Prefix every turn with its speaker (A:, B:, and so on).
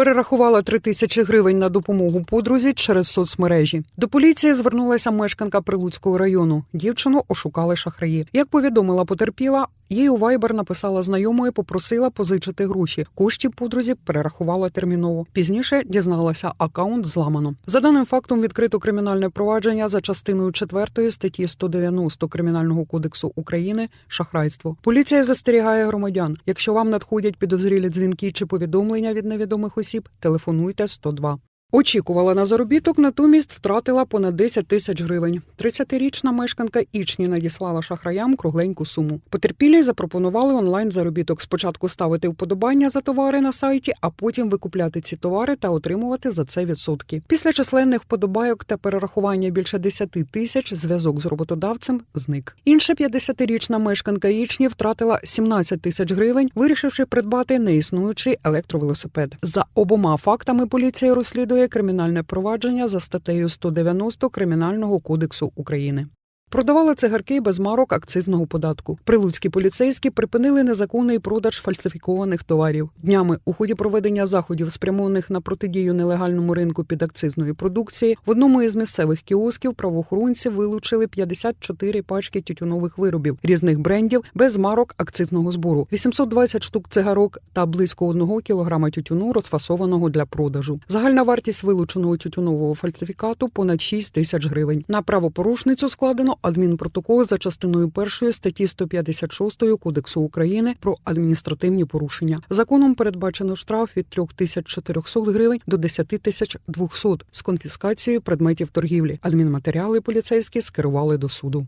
A: Перерахувала три тисячі гривень на допомогу подрузі через соцмережі. До поліції звернулася мешканка Прилуцького району. Дівчину ошукали шахраї. Як повідомила потерпіла, їй у Viber написала знайомою, попросила позичити гроші. Коштів подрузі перерахувала терміново. Пізніше дізналася, акаунт зламано. За даним фактом відкрито кримінальне провадження за частиною 4 статті 190 Кримінального кодексу України шахрайство. Поліція застерігає громадян. Якщо вам надходять підозрілі дзвінки чи повідомлення від невідомих осіб, телефонуйте 102. Очікувала на заробіток, натомість втратила понад 10 тисяч гривень. 30-річна мешканка Ічні надіслала шахраям кругленьку суму. Потерпілі запропонували онлайн заробіток. Спочатку ставити вподобання за товари на сайті, а потім викупляти ці товари та отримувати за це відсотки. Після численних вподобайок та перерахування більше 10 тисяч зв'язок з роботодавцем зник. Інша 50-річна мешканка Ічні втратила 17 тисяч гривень, вирішивши придбати неіснуючий електровелосипед. За обома фактами поліція розслідує кримінальне провадження за статтею 190 Кримінального кодексу України. Продавали цигарки без марок акцизного податку. Прилуцькі поліцейські припинили незаконний продаж фальсифікованих товарів. Днями у ході проведення заходів, спрямованих на протидію нелегальному ринку підакцизної продукції, в одному із місцевих кіосків правоохоронці вилучили 54 пачки тютюнових виробів різних брендів без марок акцизного збору, 820 штук цигарок та близько 1 кілограма тютюну, розфасованого для продажу. Загальна вартість вилученого тютюнового фальсифікату понад 6 тисяч гривень. На правопорушницю складено адмінпротокол за частиною першої статті 156 Кодексу України про адміністративні порушення. Законом передбачено штраф від 3400 гривень до 10200 з конфіскацією предметів торгівлі. Адмінматеріали поліцейські скерували до суду.